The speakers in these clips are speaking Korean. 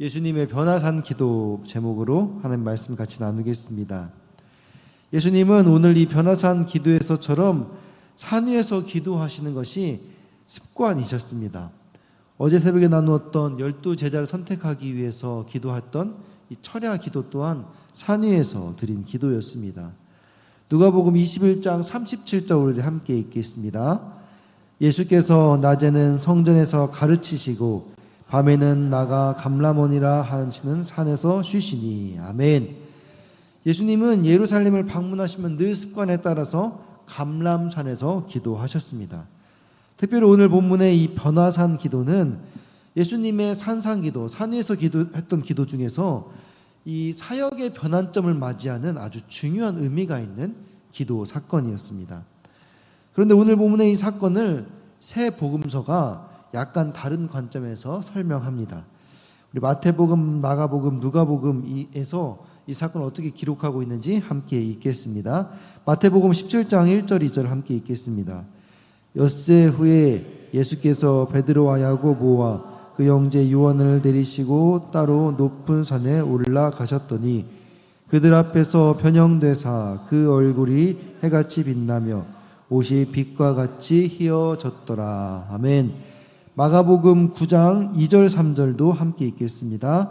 예수님의 변화산 기도 제목으로 하나님 말씀 같이 나누겠습니다. 예수님은 오늘 이 변화산 기도에서처럼 산 위에서 기도하시는 것이 습관이셨습니다. 어제 새벽에 나누었던 열두 제자를 선택하기 위해서 기도했던 이 철야 기도 또한 산 위에서 드린 기도였습니다. 누가복음 21장 37절 우리 함께 읽겠습니다. 예수께서 낮에는 성전에서 가르치시고 밤에는 나가 감람원이라 하시는 산에서 쉬시니 아멘. 예수님은 예루살렘을 방문하시면 늘 습관에 따라서 감람산에서 기도하셨습니다. 특별히 오늘 본문의 이 변화산 기도는 예수님의 산상 기도, 산 위에서 기도했던 기도 중에서 이 사역의 변환점을 맞이하는 아주 중요한 의미가 있는 기도 사건이었습니다. 그런데 오늘 본문의 이 사건을 새 복음서가 약간 다른 관점에서 설명합니다. 우리 마태복음, 마가복음, 누가복음에서 이 사건을 어떻게 기록하고 있는지 함께 읽겠습니다. 마태복음 17장 1절 2절 함께 읽겠습니다. 엿새 후에 예수께서 베드로와 야고보와 그 형제 요한을 데리시고 따로 높은 산에 올라가셨더니 그들 앞에서 변형되사 그 얼굴이 해같이 빛나며 옷이 빛과 같이 희어졌더라. 아멘. 마가복음 9장 2절 3절도 함께 읽겠습니다.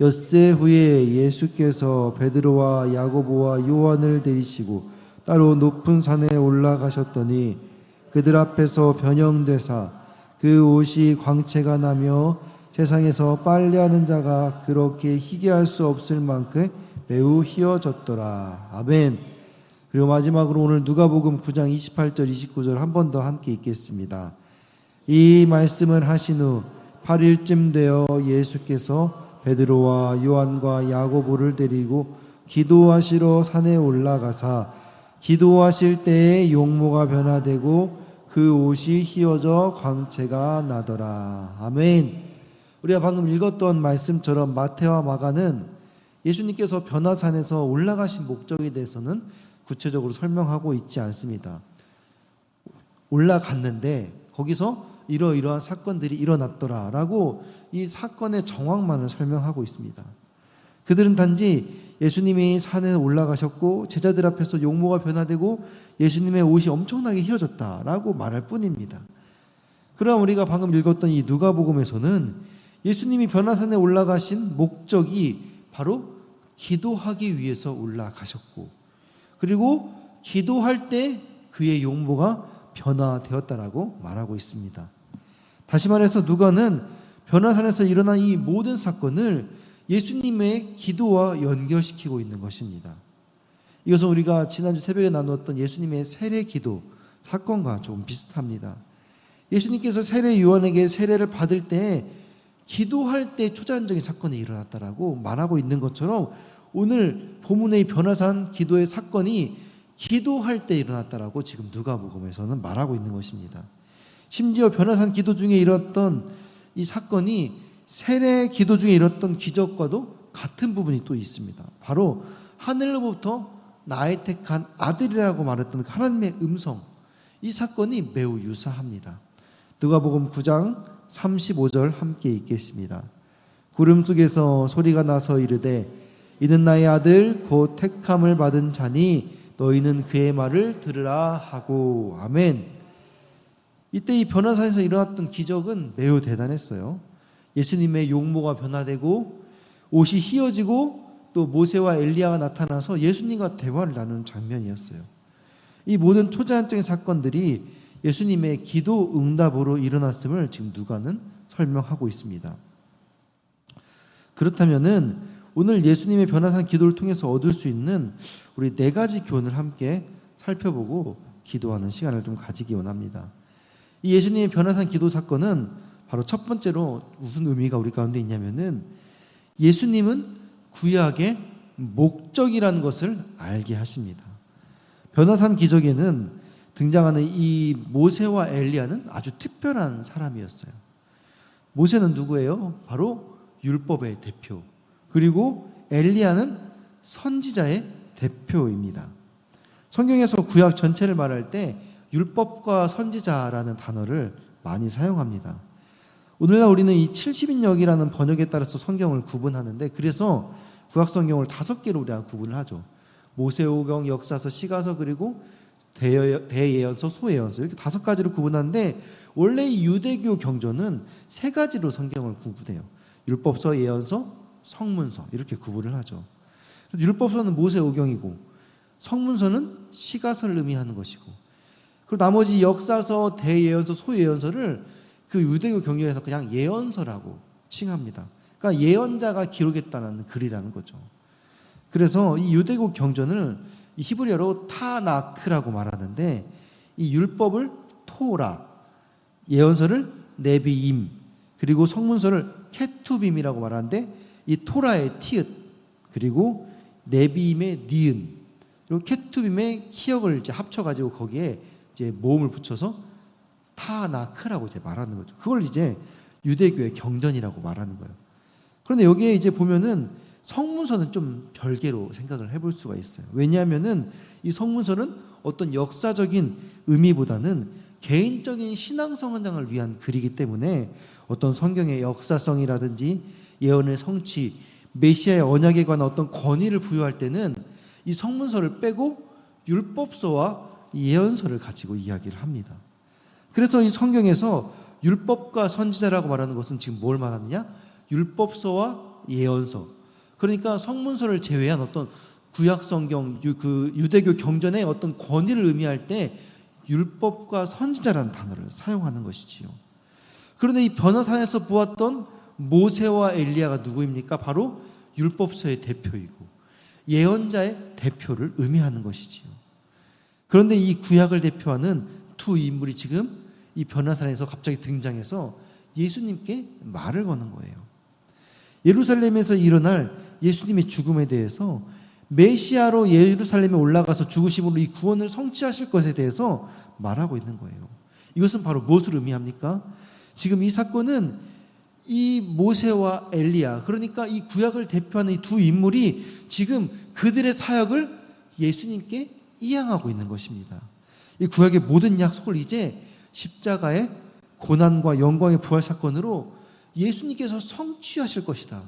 엿새 후에 예수께서 베드로와 야고보와 요한을 데리시고 따로 높은 산에 올라가셨더니 그들 앞에서 변형되사 그 옷이 광채가 나며 세상에서 빨래하는 자가 그렇게 희게 할 수 없을 만큼 매우 희어졌더라. 아멘. 그리고 마지막으로 오늘 누가복음 9장 28절 29절 한 번 더 함께 읽겠습니다. 이 말씀을 하신 후 8일쯤 되어 예수께서 베드로와 요한과 야고보를 데리고 기도하시러 산에 올라가사 기도하실 때에 용모가 변화되고 그 옷이 휘어져 광채가 나더라. 아멘. 우리가 방금 읽었던 말씀처럼 마태와 마가는 예수님께서 변화산에서 올라가신 목적에 대해서는 구체적으로 설명하고 있지 않습니다. 올라갔는데 거기서 이러이러한 사건들이 일어났더라라고 이 사건의 정황만을 설명하고 있습니다. 그들은 단지 예수님이 산에 올라가셨고 제자들 앞에서 용모가 변화되고 예수님의 옷이 엄청나게 휘어졌다라고 말할 뿐입니다. 그럼 우리가 방금 읽었던 이 누가복음에서는 예수님이 변화산에 올라가신 목적이 바로 기도하기 위해서 올라가셨고 그리고 기도할 때 그의 용모가 변화되었다라고 말하고 있습니다. 다시 말해서 누가는 변화산에서 일어난 이 모든 사건을 예수님의 기도와 연결시키고 있는 것입니다. 이것은 우리가 지난주 새벽에 나누었던 예수님의 세례 기도 사건과 조금 비슷합니다. 예수님께서 세례 요한에게 세례를 받을 때 기도할 때 초자연적인 사건이 일어났다라고 말하고 있는 것처럼 오늘 본문의 변화산 기도의 사건이 기도할 때 일어났다라고 지금 누가복음에서는 말하고 있는 것입니다. 심지어 변화산 기도 중에 일어났던 이 사건이 세례 기도 중에 일었던 기적과도 같은 부분이 또 있습니다. 바로 하늘로부터 나의 택한 아들이라고 말했던 하나님의 음성. 이 사건이 매우 유사합니다. 누가복음 9장 35절 함께 읽겠습니다. 구름 속에서 소리가 나서 이르되 이는 나의 아들 곧 택함을 받은 자니 너희는 그의 말을 들으라 하고 아멘. 이때 이 변화사에서 일어났던 기적은 매우 대단했어요. 예수님의 용모가 변화되고 옷이 휘어지고 또 모세와 엘리야가 나타나서 예수님과 대화를 나누는 장면이었어요. 이 모든 초자연적인 사건들이 예수님의 기도 응답으로 일어났음을 지금 누가는 설명하고 있습니다. 그렇다면은 오늘 예수님의 변화산 기도를 통해서 얻을 수 있는 우리 네 가지 교훈을 함께 살펴보고 기도하는 시간을 좀 가지기 원합니다. 이 예수님의 변화산 기도 사건은 바로 첫 번째로 무슨 의미가 우리 가운데 있냐면은 예수님은 구약의 목적이라는 것을 알게 하십니다. 변화산 기적에는 등장하는 이 모세와 엘리야는 아주 특별한 사람이었어요. 모세는 누구예요? 바로 율법의 대표. 그리고 엘리야는 선지자의 대표입니다. 성경에서 구약 전체를 말할 때 율법과 선지자라는 단어를 많이 사용합니다. 오늘날 우리는 이 70인역이라는 번역에 따라서 성경을 구분하는데 그래서 구약 성경을 다섯 개로 우리가 구분을 하죠. 모세오경, 역사서, 시가서 그리고 대- 대예언서, 소예언서 이렇게 다섯 가지로 구분하는데 원래 이 유대교 경전은 세 가지로 성경을 구분해요. 율법서, 예언서, 성문서 이렇게 구분을 하죠. 율법서는 모세오경이고 성문서는 시가서를 의미하는 것이고 그리고 나머지 역사서, 대예언서, 소예언서를 그 유대교 경전에서 그냥 예언서라고 칭합니다. 그러니까 예언자가 기록했다는 글이라는 거죠. 그래서 이 유대국 경전을 이 히브리어로 타나크라고 말하는데 이 율법을 토라, 예언서를 네비임, 그리고 성문서를 케투빔이라고 말하는데 이 토라의 티읕, 그리고 네비임의 니은, 그리고 케투빔의 키역을 이제 합쳐가지고 거기에 이제 모음을 붙여서 타나크라고 이제 말하는 거죠. 그걸 이제 유대교의 경전이라고 말하는 거예요. 그런데 여기에 이제 보면은 성문서는 좀 별개로 생각을 해볼 수가 있어요. 왜냐하면은 이 성문서는 어떤 역사적인 의미보다는 개인적인 신앙 성장을 위한 글이기 때문에 어떤 성경의 역사성이라든지 예언의 성취, 메시아의 언약에 관한 어떤 권위를 부여할 때는 이 성문서를 빼고 율법서와 예언서를 가지고 이야기를 합니다. 그래서 이 성경에서 율법과 선지자라고 말하는 것은 지금 뭘 말하느냐? 율법서와 예언서. 그러니까 성문서를 제외한 어떤 구약 성경 유, 그 유대교 경전의 어떤 권위를 의미할 때 율법과 선지자라는 단어를 사용하는 것이지요. 그런데 이 변호산에서 보았던 모세와 엘리야가 누구입니까? 바로 율법서의 대표이고 예언자의 대표를 의미하는 것이지요. 그런데 이 구약을 대표하는 두 인물이 지금 이 변화산에서 갑자기 등장해서 예수님께 말을 거는 거예요. 예루살렘에서 일어날 예수님의 죽음에 대해서 메시아로 예루살렘에 올라가서 죽으심으로 이 구원을 성취하실 것에 대해서 말하고 있는 거예요. 이것은 바로 무엇을 의미합니까? 지금 이 사건은 이 모세와 엘리야, 그러니까 이 구약을 대표하는 이 두 인물이 지금 그들의 사역을 예수님께 이양하고 있는 것입니다. 이 구약의 모든 약속을 이제 십자가의 고난과 영광의 부활 사건으로 예수님께서 성취하실 것이다.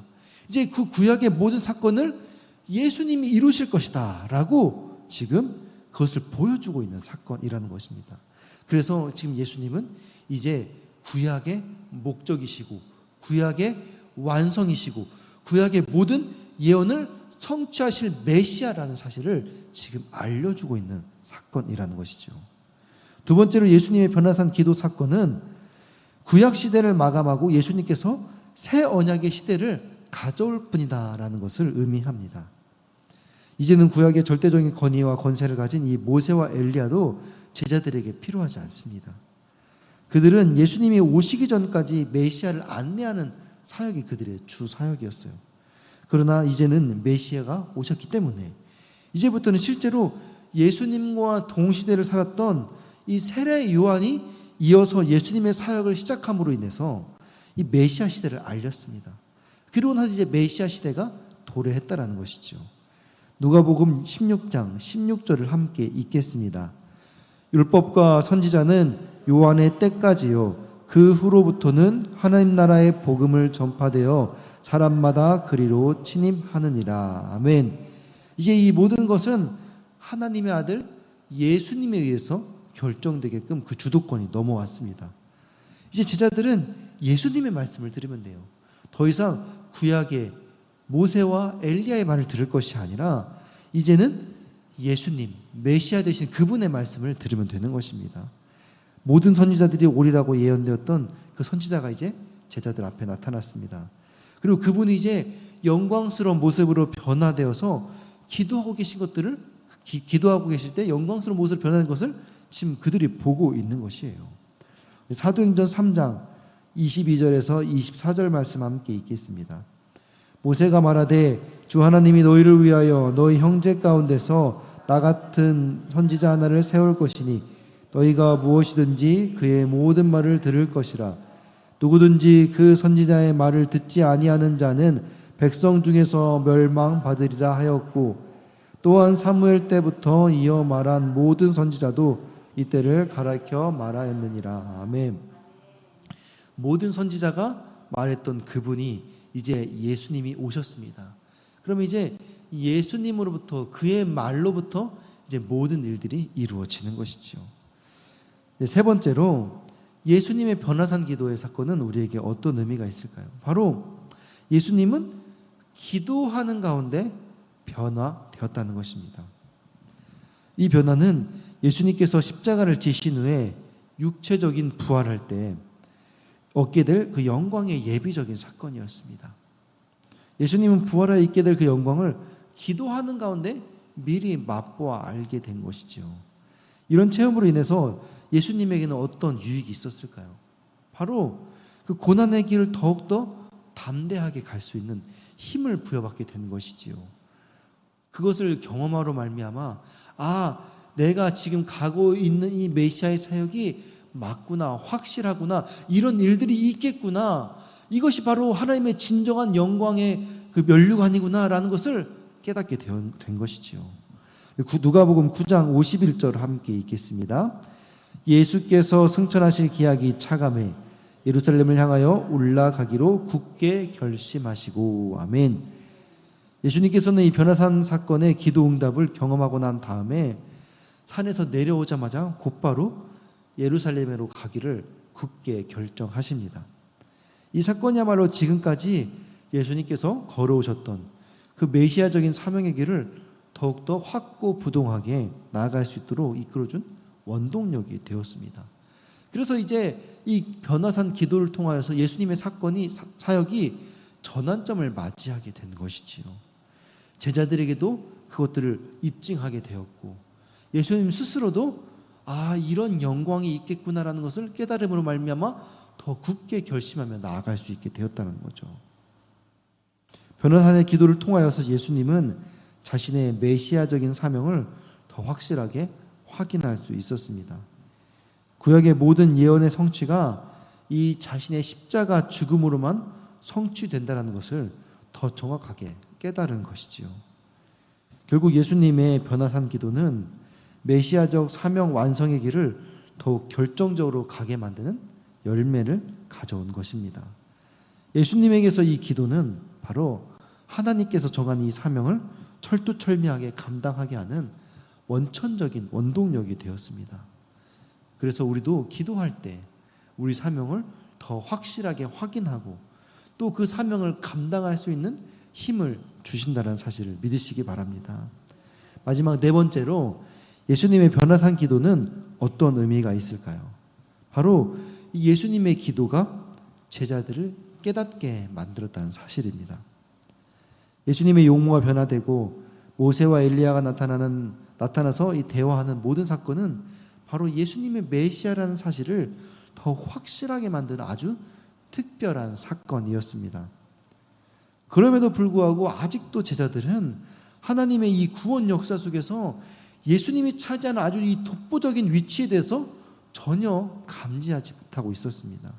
이제 그 구약의 모든 사건을 예수님이 이루실 것이다. 라고 지금 그것을 보여주고 있는 사건이라는 것입니다. 그래서 지금 예수님은 이제 구약의 목적이시고, 구약의 완성이시고, 구약의 모든 예언을 성취하실 메시아라는 사실을 지금 알려주고 있는 사건이라는 것이죠. 두 번째로 예수님의 변화산 기도 사건은 구약 시대를 마감하고 예수님께서 새 언약의 시대를 가져올 뿐이다라는 것을 의미합니다. 이제는 구약의 절대적인 권위와 권세를 가진 이 모세와 엘리야도 제자들에게 필요하지 않습니다. 그들은 예수님이 오시기 전까지 메시아를 안내하는 사역이 그들의 주 사역이었어요. 그러나 이제는 메시아가 오셨기 때문에 이제부터는 실제로 예수님과 동시대를 살았던 이 세례 요한이 이어서 예수님의 사역을 시작함으로 인해서 이 메시아 시대를 알렸습니다. 그리고 나서 이제 메시아 시대가 도래했다라는 것이죠. 누가복음 16장 16절을 함께 읽겠습니다. 율법과 선지자는 요한의 때까지요. 그 후로부터는 하나님 나라의 복음을 전파되어 사람마다 그리로 침입하느니라. 아멘. 이제 이 모든 것은 하나님의 아들 예수님에 의해서 결정되게끔 그 주도권이 넘어왔습니다. 이제 제자들은 예수님의 말씀을 들으면 돼요. 더 이상 구약의 모세와 엘리야의 말을 들을 것이 아니라 이제는 예수님, 메시아 되신 그분의 말씀을 들으면 되는 것입니다. 모든 선지자들이 오리라고 예언되었던 그 선지자가 이제 제자들 앞에 나타났습니다. 그리고 그분이 이제 영광스러운 모습으로 변화되어서 기도하고 계신 것들을 기, 기도하고 계실 때 영광스러운 모습으로 변하는 것을 지금 그들이 보고 있는 것이에요. 사도행전 3장 22절에서 24절 말씀 함께 읽겠습니다. 모세가 말하되 주 하나님이 너희를 위하여 너희 형제 가운데서 나 같은 선지자 하나를 세울 것이니 너희가 무엇이든지 그의 모든 말을 들을 것이라 누구든지 그 선지자의 말을 듣지 아니하는 자는 백성 중에서 멸망받으리라 하였고 또한 사무엘 때부터 이어 말한 모든 선지자도 이때를 가르쳐 말하였느니라 아멘. 모든 선지자가 말했던 그분이 이제 예수님이 오셨습니다. 그러면 이제 예수님으로부터 그의 말로부터 이제 모든 일들이 이루어지는 것이지요. 이제 세 번째로 예수님의 변화산 기도의 사건은 우리에게 어떤 의미가 있을까요? 바로 예수님은 기도하는 가운데 변화되었다는 것입니다. 이 변화는 예수님께서 십자가를 지신 후에 육체적인 부활할 때 얻게 될 그 영광의 예비적인 사건이었습니다. 예수님은 부활하여 있게 될 그 영광을 기도하는 가운데 미리 맛보아 알게 된 것이지요. 이런 체험으로 인해서 예수님에게는 어떤 유익이 있었을까요? 바로 그 고난의 길을 더욱더 담대하게 갈 수 있는 힘을 부여받게 되는 것이지요. 그것을 경험하러 말미암아 아 내가 지금 가고 있는 이 메시아의 사역이 맞구나 확실하구나 이런 일들이 있겠구나 이것이 바로 하나님의 진정한 영광의 그 면류관이구나라는 것을 깨닫게 된, 된 것이지요. 누가복음 9장 51절 함께 읽겠습니다. 예수께서 승천하실 기약이 차감해 예루살렘을 향하여 올라가기로 굳게 결심하시고 아멘. 예수님께서는 이 변화산 사건의 기도 응답을 경험하고 난 다음에 산에서 내려오자마자 곧바로 예루살렘으로 가기를 굳게 결정하십니다. 이 사건이야말로 지금까지 예수님께서 걸어오셨던 그 메시아적인 사명의 길을 더욱더 확고부동하게 나아갈 수 있도록 이끌어준 원동력이 되었습니다. 그래서 이제 이 변화산 기도를 통하여서 예수님의 사건이 사역이 전환점을 맞이하게 된 것이지요. 제자들에게도 그것들을 입증하게 되었고 예수님 스스로도 아 이런 영광이 있겠구나라는 것을 깨달음으로 말미암아 더 굳게 결심하며 나아갈 수 있게 되었다는 거죠. 변호사의 기도를 통하여서 예수님은 자신의 메시아적인 사명을 더 확실하게 확인할 수 있었습니다. 구약의 모든 예언의 성취가 이 자신의 십자가 죽음으로만 성취된다는 것을 더 정확하게 깨달은 것이지요. 결국 예수님의 변화산 기도는 메시아적 사명 완성의 길을 더욱 결정적으로 가게 만드는 열매를 가져온 것입니다. 예수님에게서 이 기도는 바로 하나님께서 정한 이 사명을 철두철미하게 감당하게 하는 원천적인 원동력이 되었습니다. 그래서 우리도 기도할 때 우리 사명을 더 확실하게 확인하고 또 그 사명을 감당할 수 있는 힘을 주신다는 사실을 믿으시기 바랍니다. 마지막 네 번째로 예수님의 변화산 기도는 어떤 의미가 있을까요? 바로 예수님의 기도가 제자들을 깨닫게 만들었다는 사실입니다. 예수님의 용모가 변화되고 모세와 엘리야가 나타나는 나타나서 이 대화하는 모든 사건은 바로 예수님의 메시아라는 사실을 더 확실하게 만드는 아주 특별한 사건이었습니다. 그럼에도 불구하고 아직도 제자들은 하나님의 이 구원 역사 속에서 예수님이 차지하는 아주 이 독보적인 위치에 대해서 전혀 감지하지 못하고 있었습니다.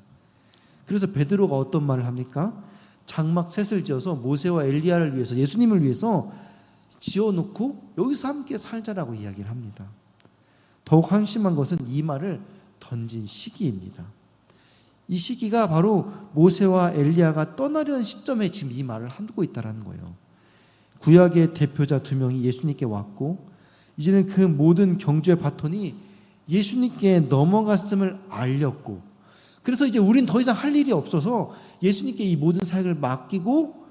그래서 베드로가 어떤 말을 합니까? 장막 셋을 지어서 모세와 엘리야를 위해서 예수님을 위해서 지어놓고 여기서 함께 살자라고 이야기를 합니다. 더욱 한심한 것은 이 말을 던진 시기입니다. 이 시기가 바로 모세와 엘리야가 떠나려는 시점에 지금 이 말을 하고 있다라는 거예요. 구약의 대표자 두 명이 예수님께 왔고 이제는 그 모든 경주의 바톤이 예수님께 넘어갔음을 알렸고 그래서 이제 우린 더 이상 할 일이 없어서 예수님께 이 모든 사역을 맡기고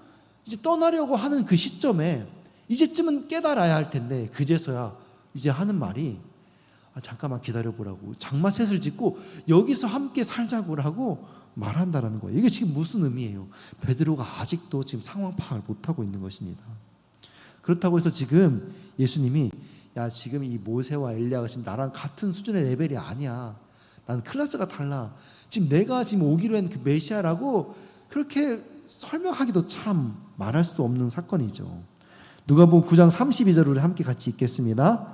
이제 떠나려고 하는 그 시점에 이제쯤은 깨달아야 할 텐데 그제서야 이제 하는 말이 아, 잠깐만 기다려보라고 장마셋을 짓고 여기서 함께 살자고라고 말한다라는 거예요. 이게 지금 무슨 의미예요? 베드로가 아직도 지금 상황 파악을 못하고 있는 것입니다. 그렇다고 해서 지금 예수님이 야 지금 이 모세와 엘리야가 지금 나랑 같은 수준의 레벨이 아니야. 난 클래스가 달라. 지금 내가 지금 오기로 한 그 메시아라고 그렇게 설명하기도 참 말할 수도 없는 사건이죠. 누가복음 9장 32절을 함께 같이 읽겠습니다.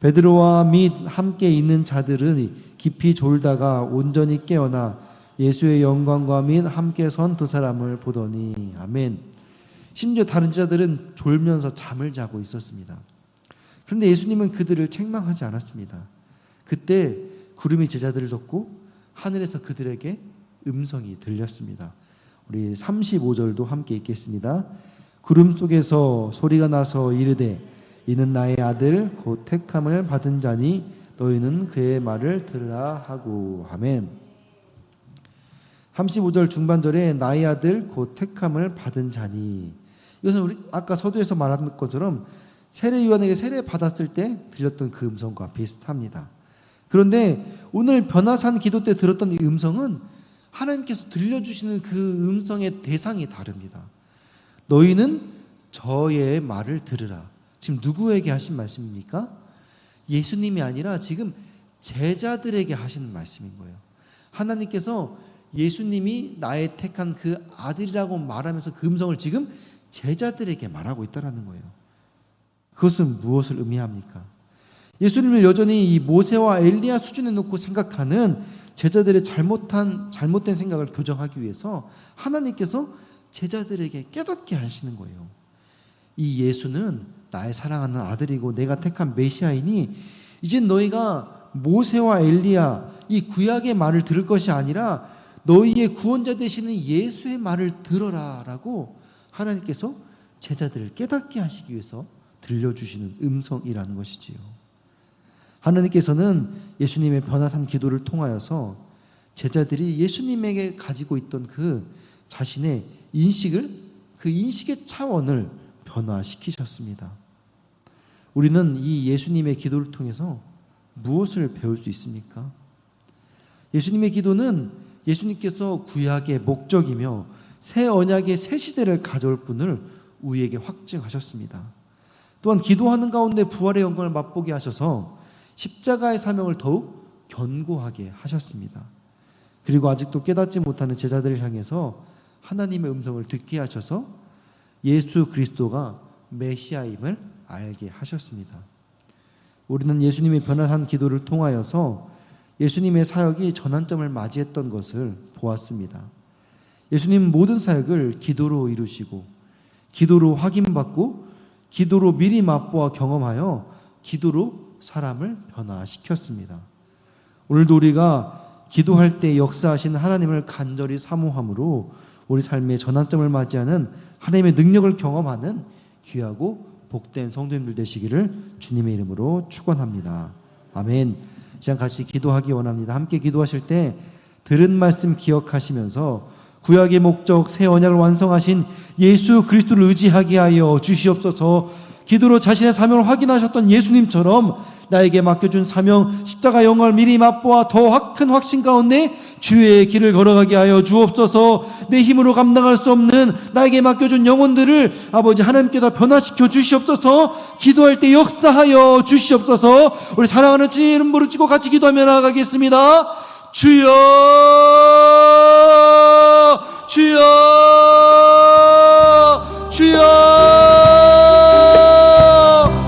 베드로와 및 함께 있는 자들은 깊이 졸다가 온전히 깨어나 예수의 영광과 및 함께 선 두 사람을 보더니 아멘. 심지어 다른 자들은 졸면서 잠을 자고 있었습니다. 그런데 예수님은 그들을 책망하지 않았습니다. 그때 구름이 제자들을 덮고 하늘에서 그들에게 음성이 들렸습니다. 우리 35절도 함께 읽겠습니다. 구름 속에서 소리가 나서 이르되 이는 나의 아들 곧 택함을 받은 자니 너희는 그의 말을 들으라 하고 아멘. 35절 중반절에 나의 아들 곧 택함을 받은 자니 이것은 우리 아까 서두에서 말한 것처럼 세례 요한에게 세례 받았을 때 들렸던 그 음성과 비슷합니다. 그런데 오늘 변화산 기도 때 들었던 이 음성은 하나님께서 들려주시는 그 음성의 대상이 다릅니다. 너희는 저의 말을 들으라. 지금 누구에게 하신 말씀입니까? 예수님이 아니라 지금 제자들에게 하시는 말씀인 거예요. 하나님께서 예수님이 나의 택한 그 아들이라고 말하면서 그 음성을 지금 제자들에게 말하고 있다라는 거예요. 그것은 무엇을 의미합니까? 예수님을 여전히 이 모세와 엘리야 수준에 놓고 생각하는 제자들의 잘못한 잘못된 생각을 교정하기 위해서 하나님께서 제자들에게 깨닫게 하시는 거예요. 이 예수는 나의 사랑하는 아들이고 내가 택한 메시아이니 이제 너희가 모세와 엘리야 이 구약의 말을 들을 것이 아니라 너희의 구원자 되시는 예수의 말을 들어라라고 하나님께서 제자들을 깨닫게 하시기 위해서 들려주시는 음성이라는 것이지요. 하나님께서는 예수님의 변화산 기도를 통하여서 제자들이 예수님에게 가지고 있던 그 자신의 인식을 그 인식의 차원을 변화시키셨습니다. 우리는 이 예수님의 기도를 통해서 무엇을 배울 수 있습니까? 예수님의 기도는 예수님께서 구약의 목적이며 새 언약의 새 시대를 가져올 분을 우리에게 확증하셨습니다. 또한 기도하는 가운데 부활의 영광을 맛보게 하셔서 십자가의 사명을 더욱 견고하게 하셨습니다. 그리고 아직도 깨닫지 못하는 제자들을 향해서 하나님의 음성을 듣게 하셔서 예수 그리스도가 메시아임을 알게 하셨습니다. 우리는 예수님의 변화산 기도를 통하여서 예수님의 사역이 전환점을 맞이했던 것을 보았습니다. 예수님 모든 사역을 기도로 이루시고 기도로 확인받고 기도로 미리 맛보아 경험하여 기도로 사람을 변화시켰습니다. 오늘도 우리가 기도할 때 역사하신 하나님을 간절히 사모함으로 우리 삶의 전환점을 맞이하는 하나님의 능력을 경험하는 귀하고 복된 성도님들 되시기를 주님의 이름으로 축원합니다. 아멘. 시간 같이 기도하기 원합니다. 함께 기도하실 때 들은 말씀 기억하시면서 구약의 목적 새 언약을 완성하신 예수 그리스도를 의지하게 하여 주시옵소서. 기도로 자신의 사명을 확인하셨던 예수님처럼 나에게 맡겨준 사명, 십자가 영광을 미리 맛보아 더 큰 확신 가운데 주의 길을 걸어가게 하여 주옵소서. 내 힘으로 감당할 수 없는 나에게 맡겨준 영혼들을 아버지 하나님께 다 변화시켜 주시옵소서. 기도할 때 역사하여 주시옵소서. 우리 사랑하는 주님 이름 부르짖고 같이 기도하며 나아가겠습니다. 주여 주여 주여.